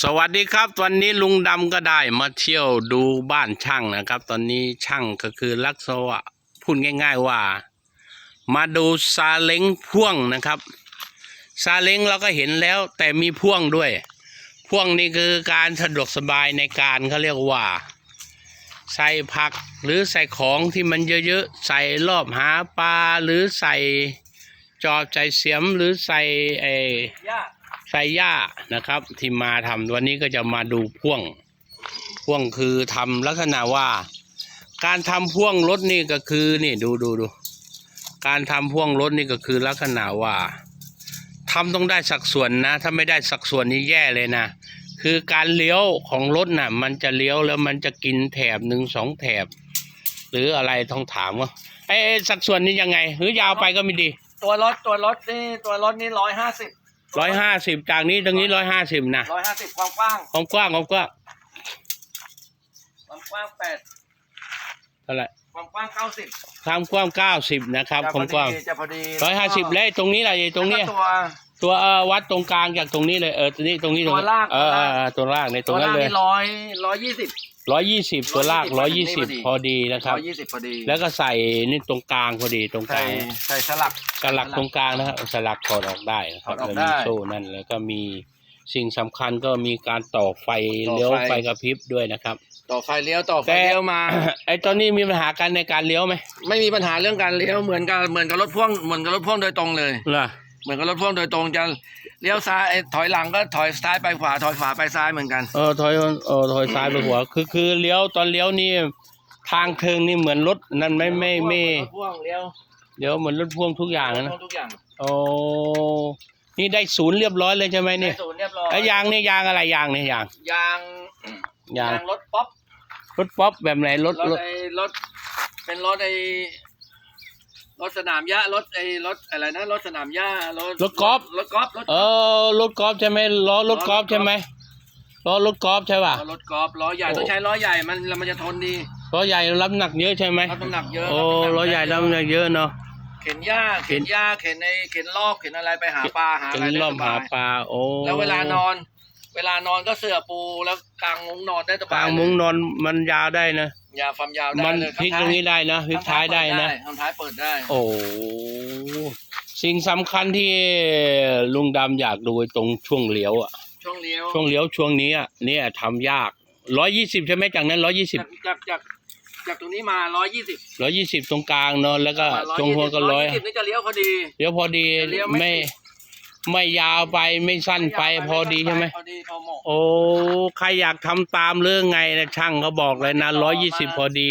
สวัสดีครับ วันนี้ลุงดำก็ได้มาเที่ยวดูบ้านช่างนะครับ ตอนนี้ช่างก็คือลักษณะพูดง่าย ๆว่า มาดูซาเล้งพ่วงนะครับซาเล้งเราก็เห็นแล้วแต่มีพ่วงด้วย พ่วงนี่คือการสะดวกสบายในการเขาเรียกว่า ใส่ผักหรือใส่ของที่มันเยอะๆใส่รอบหาปลาหรือใส่จอบใส่เสียมหรือใส่ไอย่า ไซย่านะครับ ที่มาทำวันนี้ก็จะมาดูพ่วง พ่วงคือทำลักษณะว่า การทำพ่วงรถนี่ก็คือนี่ดูดูดูการทำพ่วงรถนี่ก็คือลักษณะว่าทำต้องได้สักส่วนนะ ถ้าไม่ได้สักส่วนนี่แย่เลยนะคือการเลี้ยวของรถน่ะ มันจะเลี้ยวแล้วมันจะกินแถบหนึ่งสองแถบ หรืออะไรต้องถามว่าไอ้ไอ้สักส่วนนี้ยังไง หรือยาวไปก็ไม่ดี ตัวรถตัวรถนี่ตัวรถนี่ร้อยห้าสิบ ร้อยห้าสิบจากนี้ตรงนี้ร้อยห้าสิบนะร้อยห้าสิบความกว้าง ความกว้างความกว้างความกว้างแปดเท่าไหร่ความกว้างเก้าสิบความกว้างเก้าสิบนะครับความกว้างจะพอดีร้อยห้าสิบแล้วตรงนี้อะไรตรงนี้แล้วก็ตัวตัวเออวัดตรงกลางจากตรงนี้เลยเออตรงนี้ตรงนี้ตรงนี้ตัวล่างเออเออเออตัวล่างในตรตัวงนั้นล่างเลยนี่ร้อยร้อยยี่สิบ ร้อยยี่สิบตัวล่างร้อยยี่120สิบพอดีนะครับร้อยยี่สิบพอดีแล้วก็ใส่นี่ตรงกลางพอดีตรงกใส่ลางใส่สลัก สลักตรงกลางนะครับสลักถอดออกได้นะครับถอดออกแล้วมีได้โซ่นั่นแล้วก็มีสิ่งสำคัญก็มีการต่อไฟต่อไฟ เลี้ยวไฟกระพริบด้วยนะครับ ต่อไฟเลี้ยวต่อไฟแต่ เลี้ยวมา ไอ้ตอนนี้มีปัญหากันในการเลี้ยวไหมไม่มีปัญหาเรื่องการเลี้ยวเหมือนกับเหมือนกับรถพ่วงเหมือนกับรถพ่วงโดยตรงเลยเหรอเหมือนกับรถพ่วงโดยตรงจะ เลี้ยวซ้ายเอ้ยถอยหลังก็ถอยซ้ายไปขวาถอยขวาไปซ้ายเหมือนกัน เออถอยเออถอยซ้ายไปหัวคือคือเลี้ยวตอนเลี้ยวนี่ทางเทิงนี่เหมือนรถนั่นไม่ไม่ไม่รถพ่วงเลี้ยวเดี๋ยวเหมือนรถพ่วงทุกอย่างรถนะพ่วงทุกอย่างโอ้นี่ได้ศูนย์เรียบร้อยเลยใช่ไหมเนี่ยศูนย์เรียบร้อยแล้วยางนี่ยางอะไรยางเนี่ยยางยางยางรถป๊อปรถป๊อปแบบไหนรถรรถถไอ้รถเป็นรถไอ้ รถสนามหญ้ารถไอ้รถอะไรนะรถสนามหญ้ารถรถกอล์ฟ รถกอล์ฟรถเออรถกอล์ฟใช่ไหมล้อรถกอล์ฟใช่ไหมล้อรถกอล์ฟใช่ป่ะรถกอล์ฟล้อใหญ่โอ้ต้องใช้ล้อใหญ่มันแล้วมันจะทนดีล้อใหญ่รับน้ำหนักเยอะใช่ไหมรับน้ำหนักเยอะโอ้บน้ำล้อใหญ่รับน้ำหนักเยอะเนาะเข็นหญ้าเข็เข็นนหญ้าเข็นในเข็นลอกเข็นอะไรไปหาปลาหาเป็อะนไรได้รอบสหาบายปลาโอ้แล้วเวลานอน เวลานอนก็เสื่อปูแล้วกางมุ้งนอนได้สกบาลายงมุ้งนอนมันยาวได้นะยาวความยาวได้มันเลยพลิกตรงนี้ได้นะพลิกท้ายได้นะทางท้ายเปิดได้ โอ้สิ่งสำคัญที่ลุงดำอยากดูตรงช่วงเลี้ยวอะช่วงเลี้ยวช่วงเลี้ยวช่วงนี้อะเนี่ยทำยากร้อยยี่สิบใช่ไหมจากนั้นร้อยยี่สิบจากจากจากจากตรงนี้มาร้อยยี่สิบร้อยยี่สิบตรงกลางเนาะแล้วก็ตรงหัวก็ร้อยสิบนี่จะเลี้ยวพอดีเดี๋ยวพอดีเลี้ยวไม่ ไม่ไม่ยาวไปไม่สั้นไปพอดีใช่ไหมพอดีพอเหมาะโอ้ใครอยากทำตามเรื่องไงนะช่างเขาบอกเลยนะร้อยยี่สิบพอดี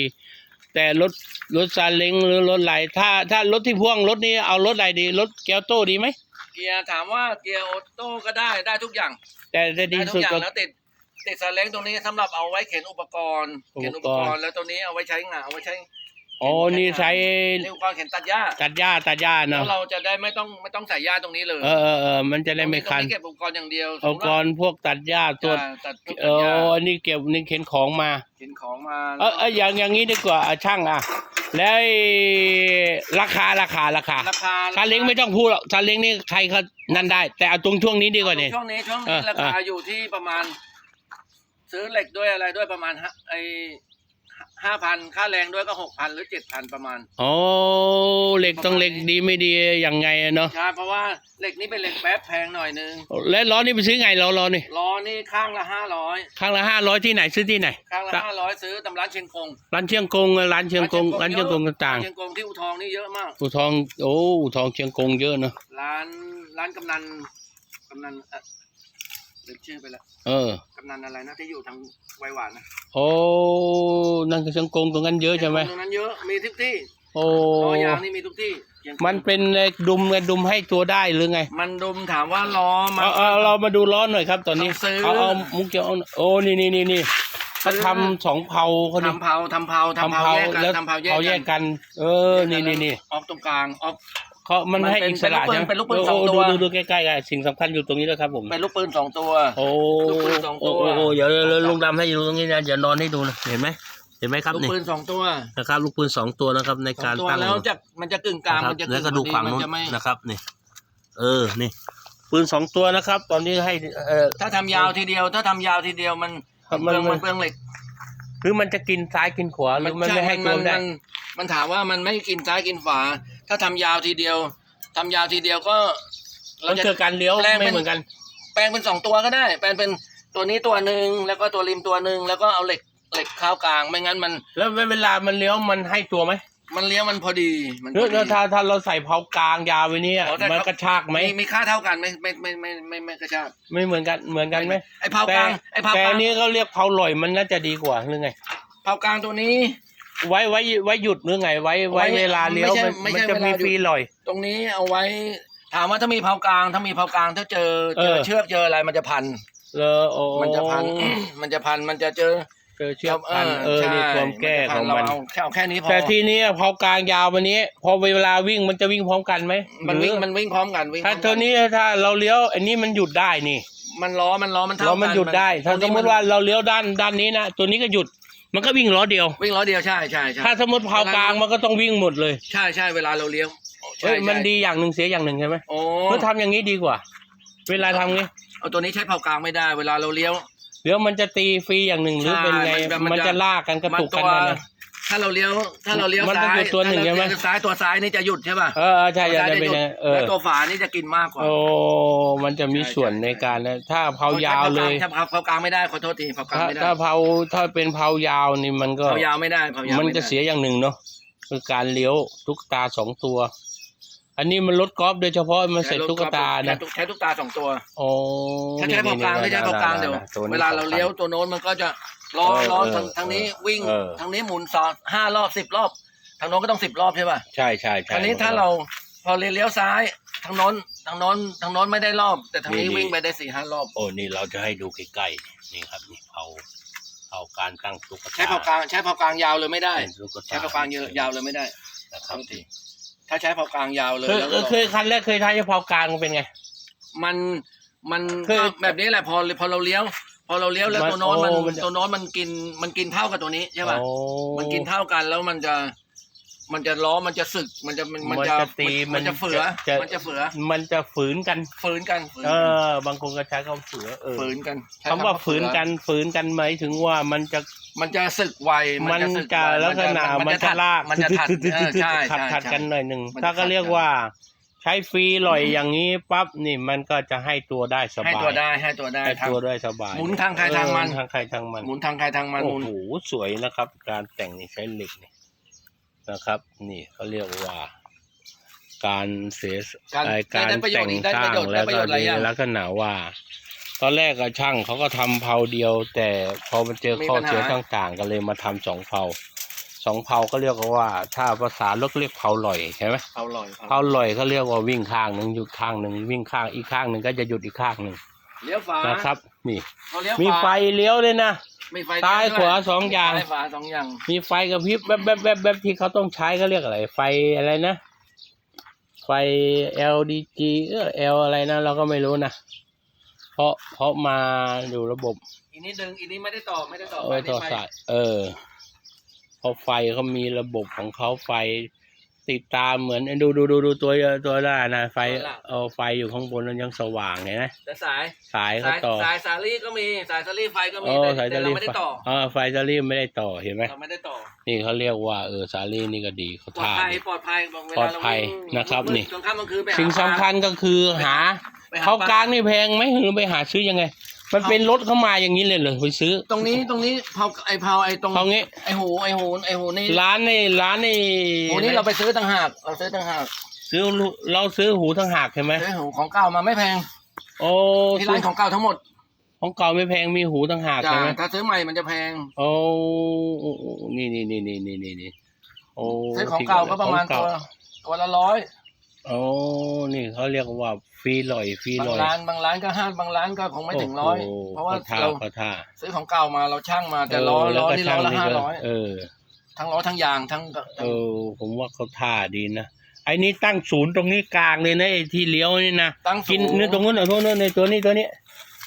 แต่รถรถซาเล้งหรือรถไหลถ้า ถ้ารถที่พ่วงรถนี้เอารถอะไรดีรถแก้วโต้ดีไหมเกียร์ถามว่าเกียร์ออโต้ก็ได้ได้ทุกอย่างแต่จะดีได้ทุสุกดอย่างก็ แล้วติดติดสาเล้งตรงนี้สำหรับเอาไว้เข็นอุปกรณ์ อุปกรณ์ เข็นอุปกรณ์แล้วตรงนี้เอาไว้ใช้งานเอาไว้ใช้ อ๋อนี่ใช้นี่อุปกรณ์เข็นตัดหญ้าตัดหญ้าตัดหญ้าแล้เนาะวเราจะได้ไม่ต้องไม่ต้องใส่หญ้าตรงนี้เลยเออเออเออมันจะได้ไม่คันตรงเก็บอุปกรณ์อย่างเดียวอุปกรณ์พวกตัดหญ้าตัวจะตัดตัดเอหญ้าออันนี้เก็บนี่เข็นของมา เข็นของมาเออเอออย่างอย่างนี้ดีกว่าอะช่างอะ แล้วไอ้ราคาราคาราคาราคาซาเล้งไม่ต้องพูดหรอกซาเล้งนี่ใครเขานั่นได้ แต่เอาตรงช่วงนี้ดีกว่าเนี่ยช่วงนี้ช่วงเอนี้อราคาเออ อยู่ที่ประมาณ ซื้อเหล็กด้วยอะไรด้วยประมาณห้าไอ ห้าพันค่าแรงด้วยก็หกพันหรือเจ็ดพันประมาณ โอ้เหล็กต้องเหล็กดีไม่ดียังไงอะเนาะใช่เพราะว่าเหล็กนี้เป็นเหล็กแป๊บแพงหน่อยนึงแล้วล้อนี่ไปซื้อไงล้อล้อนี่ล้อนี่ข้างละห้าร้อยข้างละห้าร้อยที่ไหนซื้อที่ไหนข้างละห้าร้อยซื้อตำร้านเชียงคงร้านเชียงกงร้านเชียงกงร้านเชียงกงต่างเชียงคงที่อุทองนี่เยอะมากๆอู่ทองโอ้อู่ทองเชียงกงเยอะเนาะร้านร้านกำนันกำนันเอ่อ ลืมชื่อไปแล้วเออกำนันอะไรนะที่อยู่ทางไวหวานนะโอ้นั่นคือเชียงกงตรงนั้นเยอะใช่ไหมตรงนั้นเยอะมีทุกที่โอ้ล้อยางนี่มีทุกที่เชียงคงมันเป็นไอ้ดุมไงดุมให้ตัวได้หรือไง มันดุมถามว่าล้อมันเอาเอาเรามาดูล้อหน่อยครับ ตอนนี้ต้องซื้อเอาเอามุกเกี่ยวเอาโอ้นี่นี่นี่นี่เขาทำสองเผาเขานี่ทำเผาทำเผาทำทำเผาเผาแยกกันแล้วทำเผาแยเผาแยกกกันกัน เออนี่นี่นี่ออฟตรงกลางออฟ เขามันมันให้เป็นอิสระเป็นลูกปืนใช่ไหมเป็นลูกปืนโอ้สองโอ้ตัดูวดูดูใกล้ๆอะสิ่งสำคัญอยู่ตรงนี้แล้วครับผมเป็นลูกปืนสองตัวโอ้ลูกปืนสองตัวโอ้โอ้เดี๋ยวเดี๋ยวลุงดำให้ดูตรงนี้นะเดี๋ยวนอนให้ดูนะเห็นไหมเห็นไหมครับลูกนี่ปืนสองตัวนะครับลูกปืนสองตัวนะครับ ในสอการงตัวตั้งแล้วจะมันจะกึ่งกลางนะครับมันจะแล้วก็ดูพอฝั่งมันู้นจะไม่นะครับนี่เออนี่ปืนสองตัวนะครับ ตอนนี้ให้เออถ้าทำยาวทีเดียว ถ้าทำยาวทีเดียวมันครับเปลืองมัมันนเปลืองเหล็กหรือมันจะกินซ้ายกินขวาหรือมันไม่ให้มัตัวนได้มันมันถามว่ามันไม่กินซ้ายกินขวา ถ้าทำยาวทีเดียวทำยาวทีเดียวก็มันเกิดการเลี้ยวแรงเป็น ไม่เหมือนกัน แปลงเป็นสองตัวก็ได้ แปลงเป็นตัวนี้ตัวหนึ่งแล้วก็ตัวริมตัวหนึ่งแล้วก็เอาเหล็กเหล็กเข้ากลาง ไม่งั้นมันแล้วเวลามันเลี้ยวมันให้ตัวไหมมันเลี้ยวมันพอดีมันหพรืออดี แล้วถ้าถ้าเราใส่เผากลางยาวไว้เนี่ยอ๋อแต่มันเขา กระชากไหมมีมีค่าเท่ากันไหมไม่ไม่ไม่ไม่ไม่กระชากไม่เหมือนกันเหมือนกันไหมไอ้เผากลางไอ้เผาแต่กลางอันนี้เขาเรียกเผาลอยมันน่าจะดีกว่าหรือไง เผากลางตัวนี้ ไว้ไว้ไว้หยุดหรือไง ไว้ไว้ไว้เวลาเลี้ยวไม่ใช่มันไม่มันใช่จะเวลามีหยุด ฟรีลอย ตรงนี้เอาไว้ ถามว่าถ้ามีเผากลางถ้ามีเผากลางถ้าเจอเจอเออ เชือกเจออะไรมันจะพันเลอโอ้มันจะพัน มันจะพันมันจะเจอเจอเชือกพันเออใช่นี่ความแก้จะขพัองเรามันเอาแค่เอาแค่นี้พอแต่ทีนี้เผากลางยาววันนี้ พอเวลาวิ่งมันจะวิ่งพร้อมกันไหมมันวิ่งหรือมันวิ่งพร้อมกันวิ่งพร้ถ้าอมกัเท่านี้ถ้าเราเลี้ยวอันนี้มันหยุดได้นี่ มันล้อมันล้อมันเท่าเรากัมันหยุดได้ ถ้าตรงสนี้มมติว่าเราเลี้ยวด้านด้านนี้นะตัวนี้ก็หยุด มันก็วิ่งล้อเดียว วิ่งล้อเดียวใช่ใช่ใช่ถ้าสมมติเผากลางมันก็ต้องวิ่งหมดเลยใช่ใช่เวลาเราเลี้ยวใช่เอ้ยใช่มันดีอย่างหนึ่งเสียอย่างหนึ่งใช่ไหมโอ้เพื่อทำอย่างนี้ดีกว่า เวลาทำงี้เอาตัวนี้ใช้เผากลางไม่ได้ เวลาเราเลี้ยวเดี๋ยวมันจะตีฟรีอย่างหนึ่งหรือเป็นไงใช่มันมันจะจะลากกันกระตุกกันมันั่นตัวนะ ถ้าเราเลี้ยวถ้าเราเลี้ยวมันต้องซ้ายหยุดตัวหนึ่งใช่ไหม ถ้าเราเลี้ยวซ้ายตัวซ้ายนี่จะหยุดใช่ป่ะเออเออใช่ตัวจะซ้ายจะจะเป็นหยุดยังไงเออแล้วตัวฝานี่จะกินมากกว่าโอ้มันจะมีส่วนในการนะถ้าเผายาวเลยใช่เผากลางไม่ได้ขอโทษทีเผากลางถ้าไม่ได้ถ้าเผาถ้าเป็นเผายาวนี่มันก็เผายาวไม่ได้เผายาวมันไได้จะเสียอย่างหนึ่งเนาะคือการเลี้ยวตุ๊กตาสองตัว อันนี้มันลดกอล์ฟโดยเฉพาะมันเสร็จตุ๊กตานะใช้ตุ๊กตาสองตัว โอ้ถ้าใช้เผากลางนี่ไม่ใช้เผากลางเดี๋ยวตัวนี้เวลาเราเลี้ยวตัวโน้นมันก็จะ ล้อเออล้อเออทางทางนี้วิ่งเออ ทางนี้หมุนสอนห้ารอบสิบรอบ ทางโน้นก็ต้องสิบรอบใช่ป่ะใช่ใช่ใช่ คราวนี้ถ้าเราพอเลี้ยวซ้ายทางโน้นทางโน้นทางโน้นไม่ได้รอบ แต่ทางนี้วิ่งไปได้สี่ห้ารอบโอ้นี่เราจะให้ดูใกล้ๆนี่ครับนี่เผาเผาการตั้งตุ๊กตาใช้เผากลางใช้เผากลางยาวเลยไม่ได้ เป็นตุ๊กตาใช้เผากลางเยอะยาวเลยไม่ได้ นะครับบางที ถ้าใช้เผากลางยาวเลยเคยแล้วเออเคยคันแรกเคยทายเผากลางเป็นไง มันมันเคยก็แบบนี้แหละพอพอเราเลี้ยวพ อเราเลี้ยวแล้วมันตัวโน้นมันโอ้มันจะ ตัวโน้นมันกินมันกินเท่ากับตัวนี้ใช่ป่ะ โอ้มันกินเท่ากันแล้วมันจะ มันจะล้อมันจะสึกมันจะมันมันจะจะตีมันจะเฝือจะมันจะเฝือมันจะฝืนกัน ฝืนกันฝืนเอกันอ บางคนก็ใช้คำฝืนเออฝืนกันใช้คำว่าเฝืนกันฝืนกันหมายถึงว่ามันจะ มันจะสึกไวมันสึกจะไวลักษณะมันจะลากมันจะถัดเออใช่ขัดใช่ขัดใช่ กันหน่อยหนึ่งมันจะถ้าก็ขัดเรียกกันว่า ใช้ฟรีลอยอย่างนี้ปั๊บนี่มันก็จะให้ตัวได้สให้บายตัวได้ให้ตัวได้ให้ทางตัวได้สบายหมุนทางใครทางมันเออทางใครทางมันหมุนทางใครทางมันหโอ้มุนโหสวยนะครับ การแต่งนี่ใช้เหล็กนี่นะครับ นี่เขาเรียกว่า การเสียสการเอ่อได้การได้ประโยแต่ชงน์อีกได้สปร้าระงโยชน์แล้วได้ประก็โยชน์หลายดีอย่างลักษณะว่าตอนแรกอะช่างเขาก็ทำเผาเดียว แต่พอมันเจอข้อเสียต่างๆก็เลยมาทำสองเผา สองเผาก็เรียกว่า ถ้าภาษาลกเรียกเผาลอยใช่ไหมเอาลอยเผาลอยเขาเรียกว่าวิ่งข้างหนึ่งหยุดข้างหนึ่งวิ่งข้างอีกข้างหนึ่งก็จะหยุดอีกข้างหนึ่งเลี้ยวฝานะครับ นี่พอเลี้ยวมีไฟฝาเลี้ยวเลยนะมีไฟซ้ายด้ขวาสองอย่างซ้ายขวาสองอย่าง มีไฟกระพริบแวบแวบแวบแวบที่เขาต้องใช้เขาเรียกอะไร ไฟอะไรนะ ไฟ LDG เออ L อะไรนะ เราก็ไม่รู้นะ เพราะเพราะมาอยู่ระบบ อีนี้ดึงอีนี้ไม่ได้ต่อไม่ได้ต่อเอไฟอนี่ต่อไฟสายเออ เพราะไฟเขามีระบบของเขาไฟ ติดตามเหมือนดูดูดูดูตัวตัวได้นะไฟเอาไฟอยู่ข้างบนมันยังสว่างเห็นไหมแต่สายสายเขาสายต่อสายสาลี่ก็มีสายสาลี่ไฟก็มีอ๋อแต่สายแต่สาเราลีไม่ได้ต่อเออไฟสาลีไม่ได้ต่อเห็นไหมเราไม่ได้ต่อ นี่เขาเรียกว่าเออสาลีนี่ก็ดีเขาปลอดท่าภัยดีปลอดภัยบอกเวปลอลาดเราภัยวิ่งนะครับมืดนี่กลางค่ำกลางคืนไปหาสิ่งสำคัญก็คือหาไปหาเขาปลกลางนี่แพงไหมหรือไปหาซื้อยังไง มันเป็นรถเข้ามาอย่างนี้เลยเหรอไปซื้อ ตรงนี้ตรงนี้เผาไอเผาไอตรงเขางี้ ไอหูไอหูไอหูนี่ร้านในร้านในหูนี่เราไปซื้อต่างหากเราซื้อต่างหากซื้อเราซื้อหูทั้งหากใช่ไหมซื้อหูของเก่ามาไม่แพงโอ้ที่ซื้ร้าอนของเก่าทั้งหมด ของเก่าไม่แพงมีหูทั้งหากจ้าใช่ไหมถ้าซื้อใหม่มันจะแพงโอ้โอ้โอ้นี่นี่นี่นี่นี่นี่นี่โอ้ซื้อของเก่าก็ประมาณของตัวเก่ตัวละร้อย โอ้นี่เขาเรียกว่าฟรีลอยฟรีบาลงอย ร้านบางร้านก็ห้าบางร้านก็คงไม่ถึงร้อย โโหเพราะว่าขท่าเราเขาท่าซื้อของเก่ามาเราช่างมาแต่ล้อเแล้วล้อก็นี่ล้อละช่งห้าก็ร้อยเออ ทั้งล้อทั้งยางทั้งเออ ผมว่าเขาท่าดีนะ ไอ้นี่ตั้งศูนย์ตรงนี้กลางเลยนะไอ้ที่เลี้ยวนี่นะ ตั้งกินสูงเนื้อตรงนู้นเอาโทษนู้นในตัวนี้ตัวนี้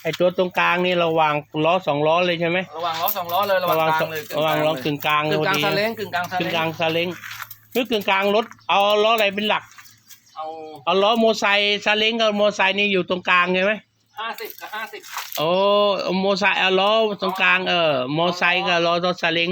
ไอ้ตัวตรงกลางนี่เราวางล้อสองล้อเลยใช่ไหมระหว่างล้อสองล้อเลยระหว่างกลางเลยระวางล้อกึ่งกลางกึ่งกลางพอดีซาเล้งกึ่งกลางซากึ่งเล้งกลางซาเล้งหรือกึ่งกลางรถเอาล้ออะไรเป็นหลัก เอาเอาล้อโมอไซค์ซาเล้งกับโมอไซค์นี่อยู่ตรงกลางใช่ไหมห้าสิบกับห้าสิบโอ้โมอไซค์เอาล้อตรงกลางเออโมอไซค์กับล้อรถซาเล้ง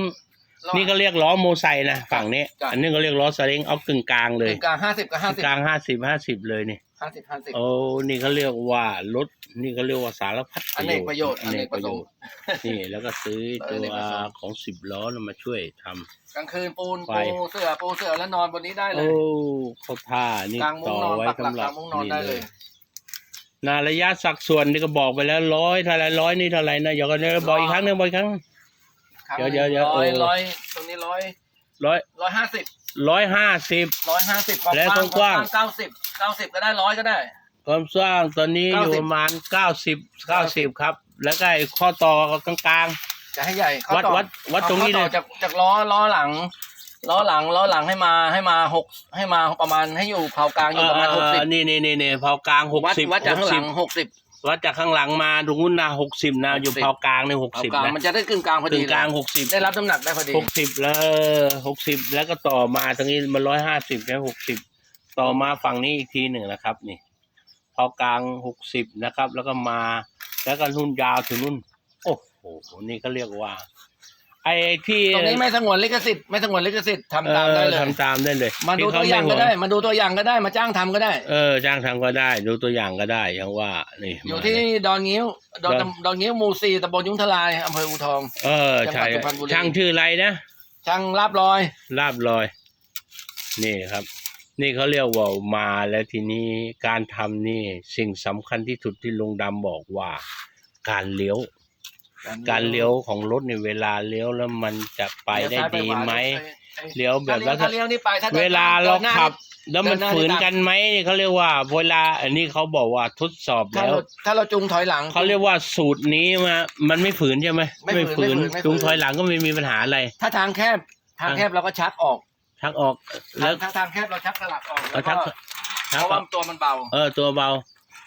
นี่ก็เรียกล้อโมอไซค์นะฝั่งนี้จ้ะอันนี้ก็เรียกล้อซาเล้งเอากึ่งกลางเลยกลางห้าสิบกับห้าสิบกลางห้าสิบห้าสิบเลยนี่ ห้าสิบห้าสิบโอ้นี่เขาเรียกว่ารถนี่เขาเรียกว่าสารพัดอเนกประโยชน์อเนกประโยชน์อเนกประสงค์นี่แล้วก็ซื้อตัอวเนกประสงค์ของสิบล้อมาช่วยทำกลางคืนปูนไฟปูเสือปูเสือแล้วนอนบนนี้ได้เลโอ้ยเขาท่านี่กลางมุ้ต่งอนอนไว้ปักหลักสำหรักบลางมุ้งนอนนี่ได้เลเลยยนาระยะสักส่วนนี่ก็บอกไปแล้วร้อยเท่าไรร้อยนี่เท่าไรนะอย่าก็เนี่ยบอกอีกครั้งหนึงบอกอีกครั้งครั้งเดี๋ยวเดี๋ยวเดี๋ยวร้อยโอ้ร้อยตรงนี้ร้อยร้อยร้อยห้าสิบ ร้อยห้าสิบ ร้อยห้าสิบและกว้างๆเก้าสิบเก้าสิบก็ได้ร้อยก็ได้ ความสร้างตอนนี้อยู่90ประมาณเก้าสิบเก้าสิบครับ แล้วก็ไอ้ข้อต่อกลางจะให้ใหญ่เขาวัดต่อวัดวัดตรงนี้ขาต่อเลยจากจากล้อล้อหลังล้อหลังล้อหลังให้มาให้มาหกให้มาประมาณให้อยู่เผากลางอๆเอยู่ประมาณหกสิบอนี่นี่นี่นี่เผากลางหกวัดสิบวัดจากข้างหลังหกสิบ วัดจากข้างหลังมาตรงนู้นนะหกสิบนะอยู่60 เผากลางในหกเผาสิบกลางนะมันจะได้กึ่งกลางพอถึดีงกลางหกสิบได้รับน้ำหนักได้พอดีหกสิบแล้วหกสิบแล้วก็ต่อมาตรงนี้มันร้อยห้าสิบแล้วหกสิบต่อมาฝั่งนี้อีกทีหนึ่งนะครับ นี่เผากลางหกสิบนะครับ แล้วก็มาแล้วก็รุ่นยาวถึงรุ่น โอ้โหนี่ก็เรียกว่า ไอ้ที่ตรงนี้ไม่สงวนลิขสิทธิ์ไม่สงวนลิขสิทธิ์ทำเอตามได้อเลยทำตามได้เลยมาดูที่เขตัวอย่างไม่ก็ห่วได้ มาดูตัวอย่างก็ได้ มาจ้างทำก็ได้ เออ จ้างทำก็ได้ ดูตัวอย่างก็ได้ยังว่านี่อยู่มาที่เลยดอนงิ้วดอนดอนดอนงิ้วหมู่สี่ตำบลยุ้งทลายอำเภออูทอง เออใช่จังหวัดสุพรรณบุรีช่างชื่ออะไรนะช่างลาบลอยลาบลอย นี่ครับ นี่เขาเรียกว่ามาแล้วทีนี้การทำนี่สิ่งสำคัญที่สุดที่ลุงดำบอกว่า การเลี้ยว การเลี้ยวของรถในเวลาเลี้ยวแล้วมันจะไปได้ดีไหมเลี้ยวแบบถ้าว่าถ้าเลี้ยวนี่ไปถ้าดินเวลาเราดินหน้ขับ แล้วมันเดินหน้าฝืนนี่ตามกันไหมนี่เขาเรียกว่า เวลา อันนี้เขาบอกว่าทดสอบถ้าแล้วเราถ้าเราจูงถอยหลังเขาเรียกว่าสูตรนี้มามันไม่ฝืนใช่ไหมไม่ฝืนไม่ฝืนไม่ฝืนจูงถอยหลังก็ไม่มีปัญหาอะไร ถ้าทางแคบทางแคบเราก็ชักออกชักออกแล้วถ้าทางแคบเราชักสลักออกเอาชักเพชักราะอว่าอกตัวมันเบา เออตัวเบา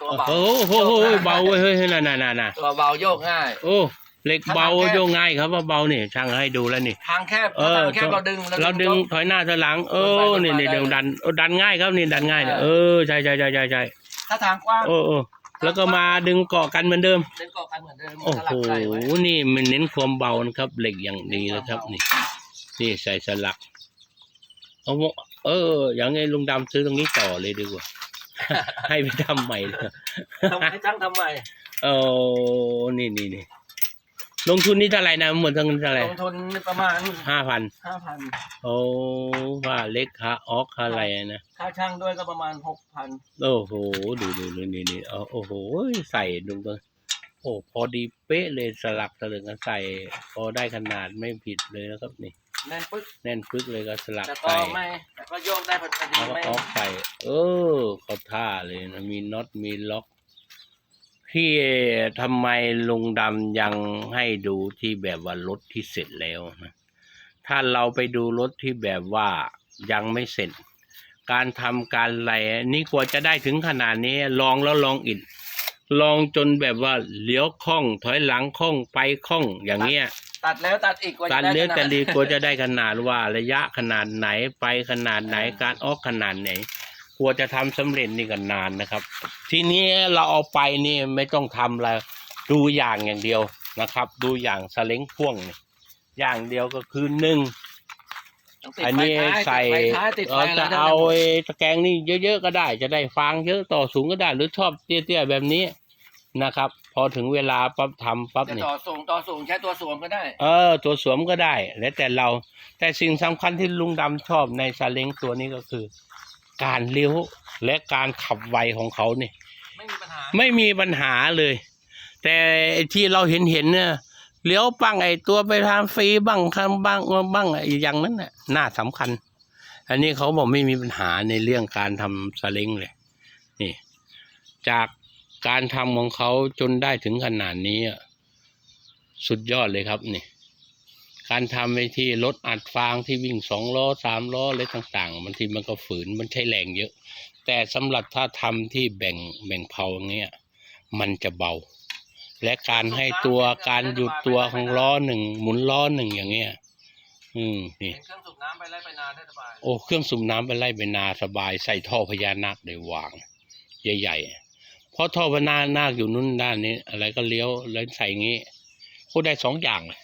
ตัวเบาโอ้โหโหโหเบาเว้ยเฮ้ยเฮ้ยน่ะน่ะน่ะน่ะตัวเบาโยกง่ายโอ้ เหล็กเบาถ้าทางแคบโยงง่ายครับว่าเบาเนี่ยช่างให้ดูแล้วนี่ ทางแคบเอถ้าอทางแคบเราดึงเราดึงยกถอยหน้าถอยหลัง เอเดิอนไปนี่นี่เดิเดี๋ยนวไปดันเออดันง่ายครับนี่ดันง่ายเนี่ยใช่เออใช่ใช่ใช่ใช่ใช่ถ้าทางกว้าง โอ้โอ้แล้วก็มาดึงเกาะกันเหมือนเดิม ดึงเกาะกันเหมือนเดิมโอ้สโหลักใส่ไว้นี่มันเน้นความเบานะครับ เหล็กอย่างดีนะครับ นี่ นี่ใส่สลัก เอาวะเออ อย่างไงลุงดำซื้อตรงนี้ต่อเลยดีกว่า ให้ไปทำใหม่เลยทำให้ช่างทำใหม่เออนี่นี่นี่ ลงทุนนี่เท่าไหร่นะหมดทั้งเท่าไหร่ลงทุนประมาณห้าพันห้าพันโอ้ว่าเล็กค่าออกค่าอะไรนะค่าช่างด้วยก็ประมาณหกพันโอ้โหดูดูดูนี่นี่เอาโอ้โหใส่ดูตัวโอ้พอดีเป๊ะเลยสลักสลึงกันใส่ พอได้ขนาดไม่ผิดเลยนะครับนี่แน่นปึ๊กแน่นพึกเลยก็สลักแต่ก็ใส่ไม่แต่ก็โยกได้พอดีแล้วก็ไม่ออกใส่เออเขาท่าเลยนะมีน็อตมีล็อก พี่ทำไมลุงดำยังให้ดูที่แบบว่ารถที่เสร็จแล้วนะถ้าเราไปดูรถที่แบบว่ายังไม่เสร็จ การทำการอะไรนี่กว่าจะได้ถึงขนาดนี้ลองแล้วลองอีกลองจนแบบว่าเลี้ยวคล่อง ถอยหลังคล่องไปคล่องอย่างเงี้ย ตัดแล้วตัดอีกกว่าการจะได้เลี้ยวขนาดแต่ลีกลัวจะได้ขนาดว่าระยะขนาดไหนไปขนาดไหนการออกขนาดไหน กลัวจะทำสำเร็จนี่ก็นานนะครับ ทีนี้เราเอาไปนี่ไม่ต้องทำอะไรดูอย่างอย่างเดียวนะครับ ดูอย่างสเล้งพ่วงนี่อย่างเดียวก็คือหนึ่งต้องติดอันนี้ไฟท้ายใส่ติดไฟท้ายติดไฟเราอะไรจะได้เอาหมดไอ้ตะแกรงนี่เยอะๆก็ได้ จะได้ฟางเยอะต่อสูงก็ได้ หรือชอบเตี้ยๆแบบนี้นะครับ พอถึงเวลาปั๊บทำปั๊บจะนี่ต่อสูงต่อสูงใช้ตัวสวมก็ได้ เออ ตัวสวมก็ได้ แล้วแต่เราแต่สิ่งสำคัญที่ลุงดำชอบในซาเล้งตัวนี้ก็คือ การเลี้ยวและการขับไวของเขาเนี่ยไม่มีปัญหาไม่มีปัญหาเลย แต่ไอ้ที่เราเห็นเห็นเนี่ยเลี้ยวปังไอ้ตัวไปทางฟรีบ้างทางบ้างบ้างไอ้อย่างนั้นน่ะน่าสำคัญ อันนี้เขาบอกไม่มีปัญหาในเรื่องการทำซาเล้งเลยนี่ จากการทำของเขาจนได้ถึงขนาดนี้อะสุดยอดเลยครับนี่ การทำไปที่รถอัดฟางที่วิ่งสองล้อสามล้ออะไรต่างๆบางทีมันก็ฝืนมันใช้แรงเยอะ แต่สำหรับถ้าทำที่แบ่งแบ่งเผาอย่างเงี้ยมันจะเบา และการให้ตัวการหยุดตัวของล้อหนึ่งหมุนล้อหนึ่งอย่างเงี้ยอืมนี่เป็นเครื่องสูบน้ำไปไล่ไปนาได้สบายโอ้เครื่องสูบน้ำไปไล่ไปนาสบายใส่ท่อพญานาคเลยวาง ใหญ่ๆเพราะท่อพญานาคอยู่นู้นด้านนี้ อะไรก็เลี้ยวแล้วใส่งี้ก็ได้สองอย่างเลย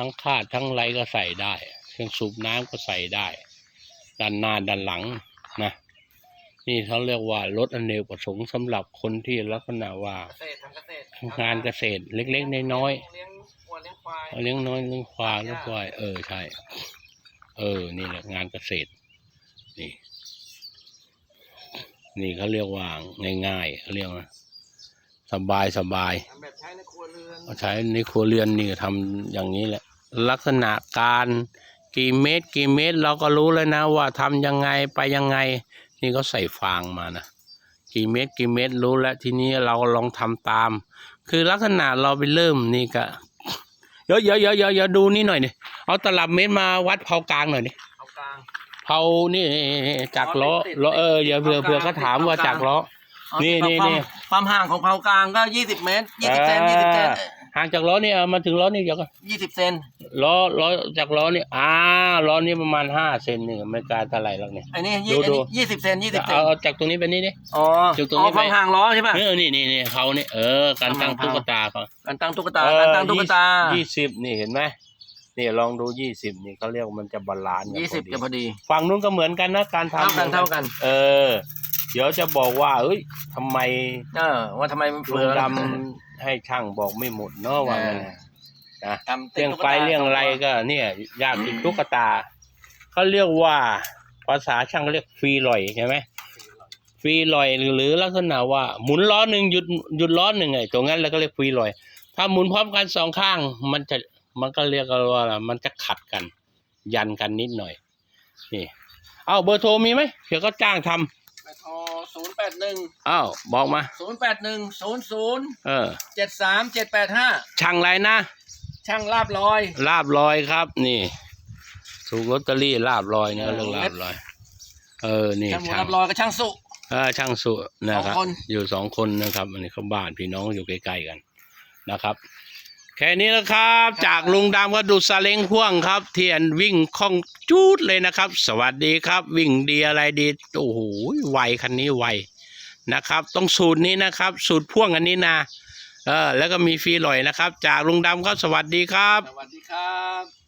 ทั้งคาดทั้งไรก็ใส่ได้เครื่องสูบน้ำก็ใส่ได้ ด้านหน้าด้านหลังนะนี่เขาเรียกว่ารถอเนกประสงค์สำหรับคนที่ลักษณะว่าเกษตรทำเกษตรงานเกษตรเล็กๆน้อยๆเลี้ยงวัวเลี้ยงควายเลี้ยงน้อยเลี้ยงควายเลี้ยงควายเออใช่ เออ นี่แหละงานเกษตร นี่ นี่เขาเรียกว่าง่ายๆเขาเรียกว่าสบายสบายทำแบบใช้ในครัวเรือนเอาใช้ในครัวเรือนนี่ทำอย่างนี้แหละ ลักษณะการกี่เมตรกี่เมตรเราก็รู้แล้วนะว่าทำยังไงไปยังไง นี่ก็ใส่ฟางมานะกี่เมตรกี่เมตรรู้แล้วทีนี้เราลองทำตาม คือลักษณะเราไปเริ่มนี่ก็เดี๋ยวเดี๋ยวเดี๋ยวเดี๋ยวเดี๋ยวดูนี่หน่อยดิเอาตลับเมตรมาวัดเผากลางหน่อยดิเอากลางเผานี่จากล้อล้อเออเดี๋ยวเผื่อเผื่อเขาถามว่าจากล้อเอานี่ความนี่นี่ความห่างของเผากลางก็ยี่สิบเมตรยี่สิบเซนยี่สิบเซน ห่างจากล้อนี่เอามาถึงล้อนี่เดี๋ยวก็ยี่สิบเซนล้อล้อจากล้อนี่อ่าล้อนี่ประมาณห้าเซนหนึ่งไม่ไกลเท่าไหร่หรอกเนี่ย อันนี้ดูยี่อันดูนี้ยี่สิบเซนยี่สิบเซนเอาเอาจากตรงนี้ไปนี่ดิอ๋อจุดตรงอ๋นี้อไป ความห่างล้อใช่ป่ะ เออนี่นี่นี่เขานี่เออการตั้งตุ๊กตาเขาการตั้งตุ๊กตาการตั้งตุ๊กตายี่สิบนี่เห็นไหมนี่ลองดูยี่สิบนี่เขาเรียกว่ามันจะบาลานซ์กันยี่สิบพอดีจะพอดี ฝั่งนู้นก็เหมือนกันนะการทำเท่ากันเท่ากัน เออ เดี๋ยวจะบอกว่าเอ้ยทำไมเออ ว่าทำไมมันลุเฟืงอดำให้ช่างบอกไม่หมดเนาะว่างั้นน่ะนะทำเรื่องไฟเรื่องอะไรก็ เนี่ยยากติดตุ๊กตาเขาเรียกว่าภาษาช่างเขาเรียกฟรีลอยใช่ไหมฟรีลอยหรือหรือลักษณะว่าหมุนล้อหนึ่งหยุดหยุดล้อหนึ่งไงตรงนั้นเราก็เรียกฟรีลอย ถ้าหมุนพร้อมกันสองข้าง มันจะมันก็เรียกกันว่าอะไรมันจะขัดกัน ยันกันนิดหน่อยนี่ เอาเบอร์โทรมีไหมเดี๋ยวก็จ้างทำไป โทรศูนย์แปดหนึ่งอ้าวบอกมา ศูนย์แปดหนึ่งศูนย์ศูนย์เออ เจ็ดสามเจ็ดแปดห้าช่างไรนะ ช่างลาบลอย ลาบลอยครับ นี่ ถูกลอตเตอรี่ลาบลอยเนี่ยเรื่องลาบลอย เออ นี่ช่างหมูช่างลาบลอยกับช่างสุ เออช่างสุนะครับ สองคน อยู่สองคนนะครับ อันนี้เขาบ้านพี่น้องอยู่ใกล้ๆกันนะครับ แค่นี้นะครับ จากลุงดำก็ดูซาเล้งพ่วงครับ เทียนวิ่งคล่องจูดเลยนะครับ สวัสดีครับ วิ่งดีอะไรดีโอ้โหไวคันนี้ไวนะครับ ต้องสูตรนี้นะครับ สูตรพ่วงอันนี้นะเออแล้วก็มีฟรีลอยนะครับ จากลุงดำครับสวัสดีครับ สวัสดีครับ